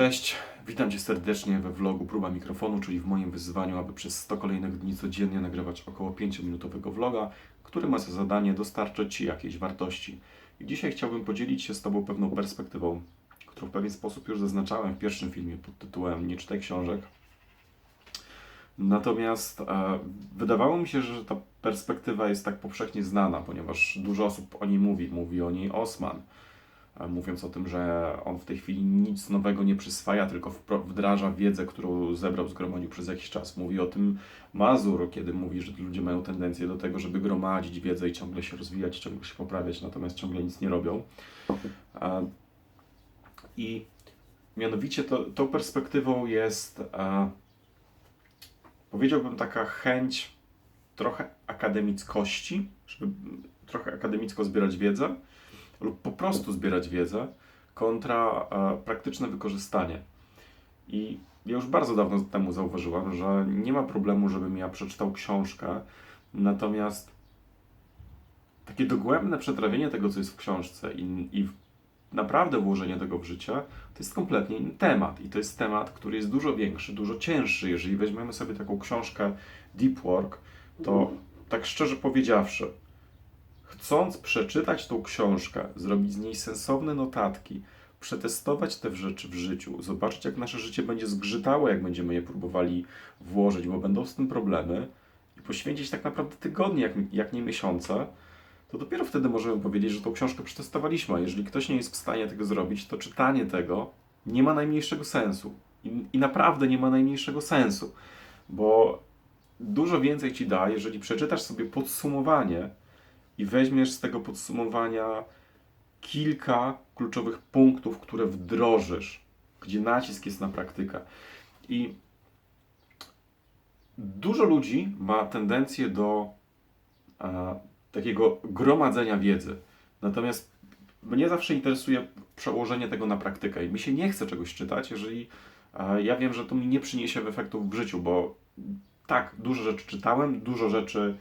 Cześć, witam Cię serdecznie we vlogu Próba Mikrofonu, czyli w moim wyzwaniu, aby przez 100 kolejnych dni codziennie nagrywać około 5-minutowego vloga, który ma za zadanie dostarczyć Ci jakiejś wartości. I dzisiaj chciałbym podzielić się z Tobą pewną perspektywą, którą w pewien sposób już zaznaczałem w pierwszym filmie pod tytułem Nie czytaj książek. Natomiast e, wydawało mi się, że ta perspektywa jest tak powszechnie znana, ponieważ dużo osób o niej mówi. Mówi o niej Osman, mówiąc o tym, że on w tej chwili nic nowego nie przyswaja, tylko wdraża wiedzę, którą zebrał, zgromadził przez jakiś czas. Mówi o tym Mazur, kiedy mówi, że ludzie mają tendencję do tego, żeby gromadzić wiedzę i ciągle się rozwijać, ciągle się poprawiać, natomiast ciągle nic nie robią. E, I mianowicie to, tą perspektywą jest, e, powiedziałbym, taka chęć trochę akademickości, żeby trochę akademicko zbierać wiedzę, lub po prostu zbierać wiedzę, kontra e, praktyczne wykorzystanie. I ja już bardzo dawno temu zauważyłam, że nie ma problemu, żebym ja przeczytał książkę, natomiast takie dogłębne przetrawienie tego, co jest w książce i, i naprawdę włożenie tego w życie, to jest kompletnie inny temat. I to jest temat, który jest dużo większy, dużo cięższy. Jeżeli weźmiemy sobie taką książkę Deep Work, to tak szczerze powiedziawszy, chcąc przeczytać tą książkę, zrobić z niej sensowne notatki, przetestować te rzeczy w życiu, zobaczyć jak nasze życie będzie zgrzytało, jak będziemy je próbowali włożyć, bo będą z tym problemy i poświęcić tak naprawdę tygodnie, jak, jak nie miesiące, to dopiero wtedy możemy powiedzieć, że tą książkę przetestowaliśmy. A jeżeli ktoś nie jest w stanie tego zrobić, to czytanie tego nie ma najmniejszego sensu. I, i naprawdę nie ma najmniejszego sensu, bo dużo więcej ci da, jeżeli przeczytasz sobie podsumowanie i weźmiesz z tego podsumowania kilka kluczowych punktów, które wdrożysz, gdzie nacisk jest na praktykę. I dużo ludzi ma tendencję do e, takiego gromadzenia wiedzy. Natomiast mnie zawsze interesuje przełożenie tego na praktykę i mi się nie chce czegoś czytać, jeżeli e, ja wiem, że to mi nie przyniesie efektów w życiu, bo tak, dużo rzeczy czytałem, dużo rzeczy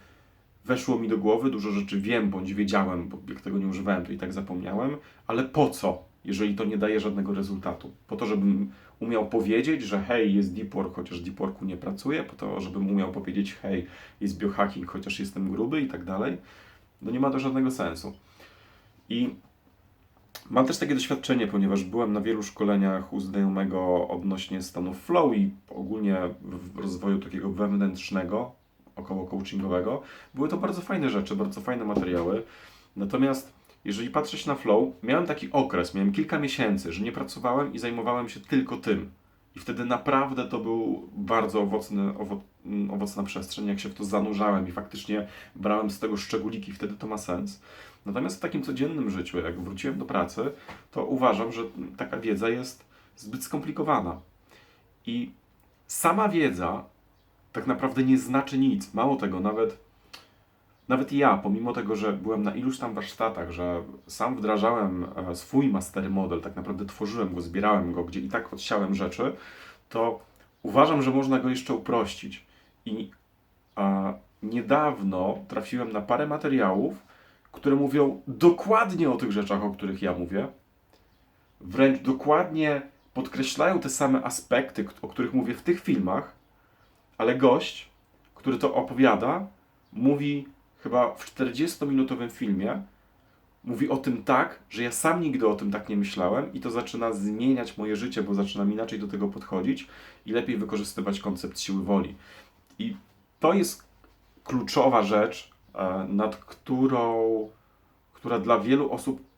weszło mi do głowy, dużo rzeczy wiem bądź wiedziałem, bo jak tego nie używałem, to i tak zapomniałem, ale po co, jeżeli to nie daje żadnego rezultatu? Po to, żebym umiał powiedzieć, że hej, jest deep work, chociaż deep worku nie pracuję, po to, żebym umiał powiedzieć hej, jest biohacking, chociaż jestem gruby i tak dalej, no nie ma to żadnego sensu. I mam też takie doświadczenie, ponieważ byłem na wielu szkoleniach u znajomego odnośnie stanu flow i ogólnie w rozwoju takiego wewnętrznego, około coachingowego. Były to bardzo fajne rzeczy, bardzo fajne materiały. Natomiast jeżeli patrzeć na flow, miałem taki okres, miałem kilka miesięcy, że nie pracowałem i zajmowałem się tylko tym. I wtedy naprawdę to był bardzo owocny, owo, mm, owocna przestrzeń, jak się w to zanurzałem i faktycznie brałem z tego szczególiki, wtedy to ma sens. Natomiast w takim codziennym życiu, jak wróciłem do pracy, to uważam, że taka wiedza jest zbyt skomplikowana. I sama wiedza tak naprawdę nie znaczy nic. Mało tego, nawet, nawet ja, pomimo tego, że byłem na iluś tam warsztatach, że sam wdrażałem e, swój mastery model, tak naprawdę tworzyłem go, zbierałem go, gdzie i tak odsiałem rzeczy, to uważam, że można go jeszcze uprościć. I a, niedawno trafiłem na parę materiałów, które mówią dokładnie o tych rzeczach, o których ja mówię. Wręcz dokładnie podkreślają te same aspekty, o których mówię w tych filmach, ale gość, który to opowiada, mówi chyba w 40-minutowym filmie, mówi o tym tak, że ja sam nigdy o tym tak nie myślałem i to zaczyna zmieniać moje życie, bo zaczynam inaczej do tego podchodzić i lepiej wykorzystywać koncept siły woli. I to jest kluczowa rzecz, e, nad którą, która dla wielu osób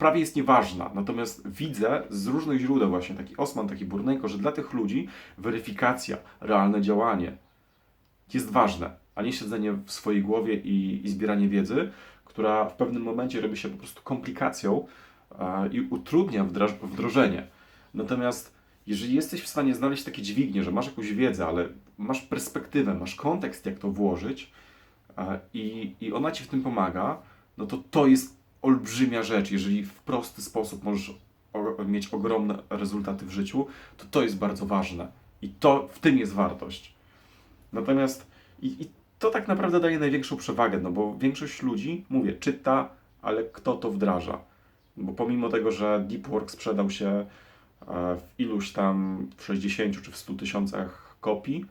prawie jest nieważna. Natomiast widzę z różnych źródeł, właśnie taki Osman, taki Burnejko, że dla tych ludzi weryfikacja, realne działanie jest ważne, a nie siedzenie w swojej głowie i, i zbieranie wiedzy, która w pewnym momencie robi się po prostu komplikacją e, i utrudnia wdrożenie. Natomiast jeżeli jesteś w stanie znaleźć takie dźwignie, że masz jakąś wiedzę, ale masz perspektywę, masz kontekst, jak to włożyć e, i, i ona ci w tym pomaga, no to to jest olbrzymia rzecz. Jeżeli w prosty sposób możesz mieć ogromne rezultaty w życiu, to to jest bardzo ważne. I to w tym jest wartość. Natomiast i, i to tak naprawdę daje największą przewagę, no bo większość ludzi, mówię, czyta, ale kto to wdraża? Bo pomimo tego, że Deep Work sprzedał się e, w iluś tam w 60 czy w 100 tysiącach kopii,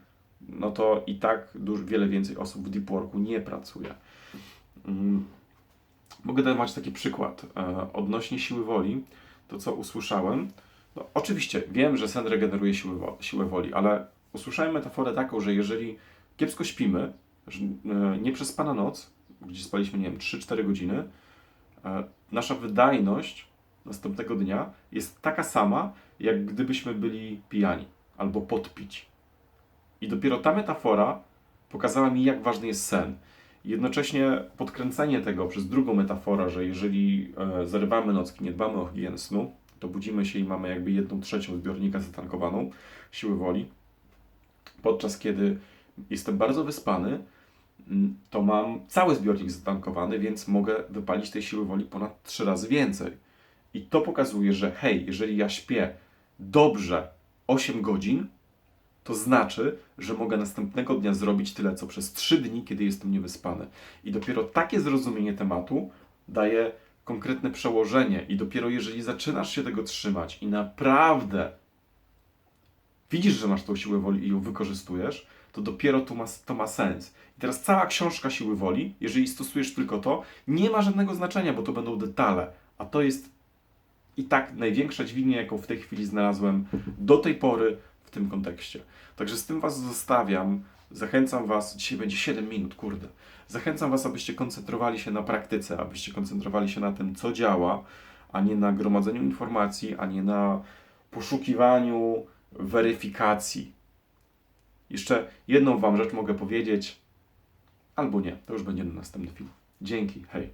no to i tak dużo, wiele więcej osób w Deep Worku nie pracuje. Mogę dawać taki przykład e, odnośnie siły woli. To, co usłyszałem, no, oczywiście wiem, że sen regeneruje siłę, siłę woli, ale usłyszałem metaforę taką, że jeżeli kiepsko śpimy, e, nieprzespana noc, gdzie spaliśmy, nie wiem, 3-4 godziny, e, nasza wydajność następnego dnia jest taka sama, jak gdybyśmy byli pijani albo podpić. I dopiero ta metafora pokazała mi, jak ważny jest sen. Jednocześnie podkręcenie tego przez drugą metaforę, że jeżeli e, zerwamy nocki, nie dbamy o higienę snu, to budzimy się i mamy jakby jedną trzecią zbiornika zatankowaną siły woli, podczas kiedy jestem bardzo wyspany, mm, to mam cały zbiornik zatankowany, więc mogę wypalić tej siły woli ponad trzy razy więcej. I to pokazuje, że hej, jeżeli ja śpię dobrze 8 godzin, to znaczy, że mogę następnego dnia zrobić tyle, co przez 3 dni, kiedy jestem niewyspany. I dopiero takie zrozumienie tematu daje konkretne przełożenie. I dopiero jeżeli zaczynasz się tego trzymać i naprawdę widzisz, że masz tą siłę woli i ją wykorzystujesz, to dopiero to ma, to ma sens. I teraz cała książka siły woli, jeżeli stosujesz tylko to, nie ma żadnego znaczenia, bo to będą detale. A to jest i tak największa dźwignia, jaką w tej chwili znalazłem do tej pory w tym kontekście. Także z tym Was zostawiam. Zachęcam Was, dzisiaj będzie 7 minut, kurde. Zachęcam Was, abyście koncentrowali się na praktyce, abyście koncentrowali się na tym, co działa, a nie na gromadzeniu informacji, a nie na poszukiwaniu weryfikacji. Jeszcze jedną Wam rzecz mogę powiedzieć, albo nie, to już będzie na następny film. Dzięki, hej.